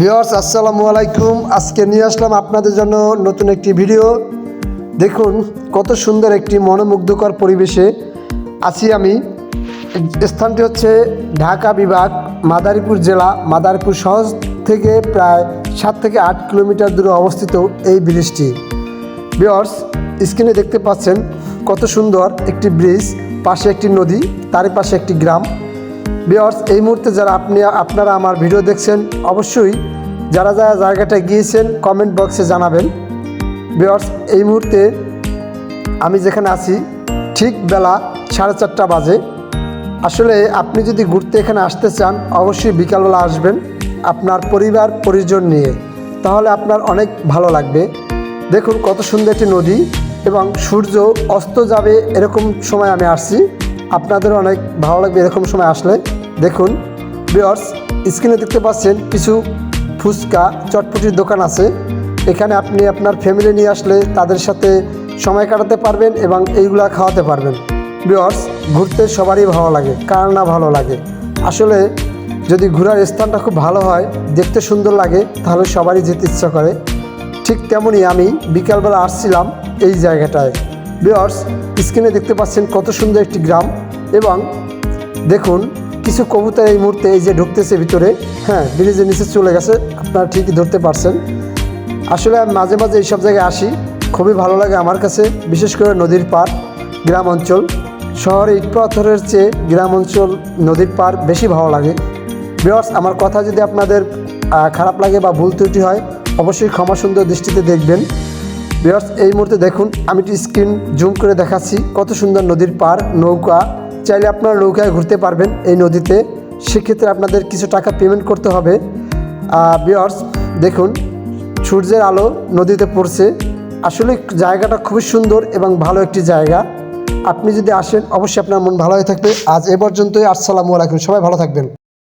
Viewers আসসালামু আলাইকুম। আজকে নিয়ে আসলাম আপনাদের জন্য নতুন একটি ভিডিও। দেখুন, কত সুন্দর একটি মনোমুগ্ধকর পরিবেশে আছি আমি। স্থানটি হচ্ছে ঢাকা বিভাগ, মাদারীপুর জেলা, মাদারীপুর শহর থেকে প্রায় সাত থেকে আট কিলোমিটার দূরে অবস্থিত এই ব্রিজটি। ভিওর্স স্ক্রিনে দেখতে পাচ্ছেন কত সুন্দর একটি ব্রিজ, পাশে একটি নদী তার পাশে একটি গ্রাম। বিয়ার্স এই মুহূর্তে যারা আপনি, আপনারা আমার ভিডিও দেখছেন, অবশ্যই যারা যারা জায়গাটায় গিয়েছেন কমেন্ট বক্সে জানাবেন। বিয়ার্স এই মুহূর্তে আমি যেখানে আছি, ঠিক বেলা সাড়ে চারটা বাজে। আসলে আপনি যদি ঘুরতে এখানে আসতে চান, অবশ্যই বিকালবেলা আসবেন আপনার পরিবার, পরিজন নিয়ে। তাহলে আপনার অনেক ভালো লাগবে। দেখুন কত সুন্দর একটি নদী এবং সূর্য অস্ত যাবে এরকম সময় আমি আসছি। আপনাদের অনেক ভালো লাগবে এরকম সময় আসলে। দেখুন বিয়ার্স স্ক্রিনে দেখতে পাচ্ছেন কিছু ফুচকা চটপটির দোকান আছে। এখানে আপনি আপনার ফ্যামিলি নিয়ে আসলে তাদের সাথে সময় কাটাতে পারবেন এবং এইগুলা খাওয়াতে পারবেন। বিয়ার্স ঘুরতে সবারই ভালো লাগে, কার না ভালো লাগে? আসলে যদি ঘোরার স্থানটা খুব ভালো হয়, দেখতে সুন্দর লাগে, তাহলে সবারই যেতে ইচ্ছা করে। ঠিক তেমনই আমি বিকালবেলা আসছিলাম এই জায়গাটায়। বিয়ার্স স্ক্রিনে দেখতে পাচ্ছেন কত সুন্দর একটি গ্রাম এবং দেখুন, কিছু কবুতর এই মুহূর্তে এই যে ঢুকতেছে ভিতরে। হ্যাঁ ব্রিজের নিচে চলে গেছে, আপনারা ঠিকই ধরতে পারছেন। আসলে মাঝে মাঝে এইসব জায়গায় আসি, খুবই ভালো লাগে আমার কাছে, বিশেষ করে নদীর পার গ্রাম অঞ্চল। শহরে ইট পাথরের চেয়ে গ্রাম অঞ্চল, নদীর পার বেশি ভালো লাগে। বিয়ার্স আমার কথা যদি আপনাদের খারাপ লাগে বা ভুল ত্রুটি হয়, অবশ্যই ক্ষমা সুন্দর দৃষ্টিতে দেখবেন। বিয়ার্স এই মুহূর্তে দেখুন, আমি একটি স্ক্রিন জুম করে দেখাচ্ছি। কত সুন্দর নদীর পার নৌকা। চাইলে আপনারা নৌকায় ঘুরতে পারবেন এই নদীতে। সেক্ষেত্রে আপনাদের কিছু টাকা পেমেন্ট করতে হবে। বিয়ার্স দেখুন, সূর্যের আলো নদীতে পড়ছে। আসলে জায়গাটা খুবই সুন্দর এবং ভালো একটি জায়গা। আপনি যদি আসেন, অবশ্যই আপনার মন ভালো হয়ে থাকবে। আজ এ পর্যন্তই। আসসালামু আলাইকুম। সবাই ভালো থাকবেন।